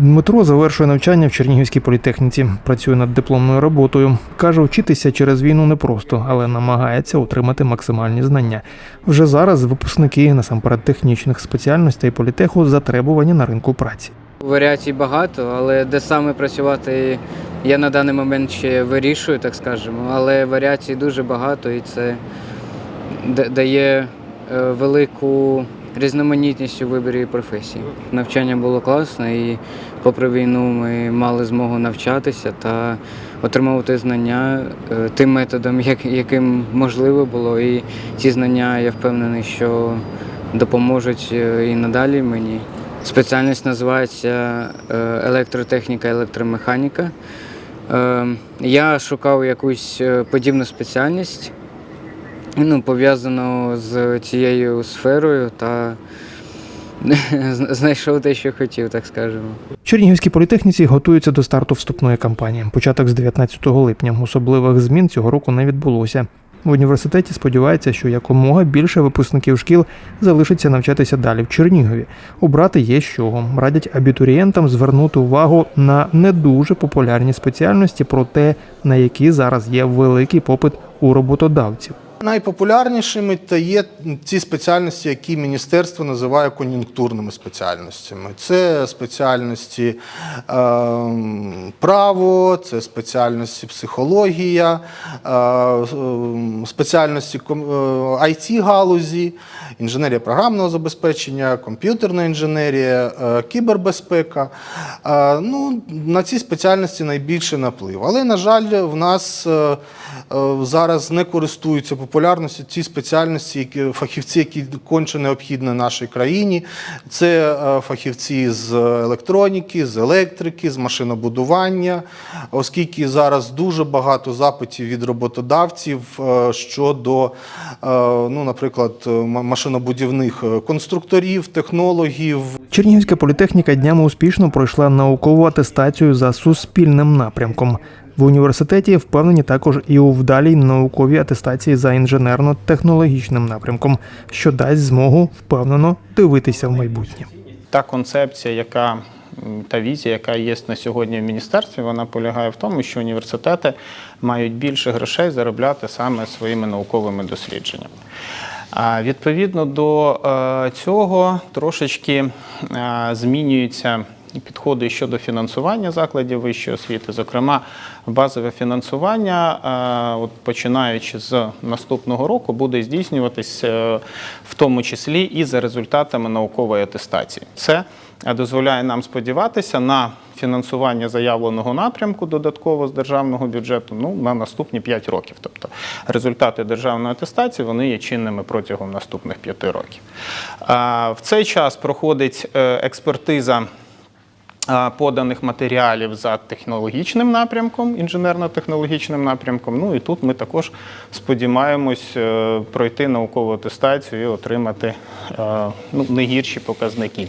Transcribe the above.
Дмитро завершує навчання в Чернігівській політехніці. Працює над дипломною роботою. Каже, вчитися через війну непросто, але намагається отримати максимальні знання. Вже зараз випускники насамперед технічних спеціальностей політеху затребувані на ринку праці. Варіацій багато, але де саме працювати я на даний момент ще вирішую, так скажемо. Але варіацій дуже багато і це дає е, велику різноманітність у виборі професії. Навчання було класне і попри війну ми мали змогу навчатися та отримувати знання е, тим методом, яким можливо було. І ці знання я впевнений, що допоможуть е, і надалі мені. Спеціальність називається е, електротехніка, електромеханіка. Е, Я шукав якусь подібну спеціальність, ну, пов'язану з цією сферою та знайшов те, що хотів, так скажемо. Чернігівській політехніці готуються до старту вступної кампанії. Початок з 19 липня. Особливих змін цього року не відбулося. В університеті сподіваються, що якомога більше випускників шкіл залишиться навчатися далі в Чернігові. Обрати є з чого. Радять абітурієнтам звернути увагу на не дуже популярні спеціальності, про те, на які зараз є великий попит у роботодавців. Найпопулярнішими та є ті спеціальності, які міністерство називає кон'юнктурними спеціальностями. Це спеціальності е, право, це спеціальності психологія, е, е, спеціальності it галузі, інженерія програмного забезпечення, комп'ютерна інженерія, е, кібербезпека. Е, ну, на ці спеціальності найбільше наплив. Але, на жаль, в нас е, е, зараз не користуються популярністю ті спеціальності, фахівці, які конче необхідні нашій країні. Це е, фахівці з електроніки, з електрики, з машинобудування, оскільки зараз дуже багато запитів від роботодавців е, щодо, е, ну, наприклад, машинобудівних конструкторів, технологів, Чернігівська політехніка днями успішно пройшла наукову атестацію за суспільним напрямком. В університеті впевнені також і у вдалій науковій атестації за інженерно-технологічним напрямком, що дасть змогу впевнено дивитися в майбутнє. та концепція, яка та візія, яка є на сьогодні в міністерстві, вона полягає в тому, що університети мають більше грошей заробляти саме своїми науковими дослідженнями. Відповідно до е, цього трошечки е, змінюються підходи щодо фінансування закладів вищої освіти, зокрема, базове фінансування, е, от починаючи з наступного року, буде здійснюватись е, в тому числі і за результатами наукової атестації. Це е, дозволяє нам сподіватися на фінансування заявленого напрямку додатково з державного бюджету ну, на наступні 5 років. Тобто результати державної атестації вони є чинними протягом наступних 5 років. В цей час проходить експертиза поданих матеріалів за технологічним напрямком, інженерно-технологічним напрямком. Ну і тут ми також сподіваємось е, пройти наукову атестацію і отримати е, ну, не гірші показники.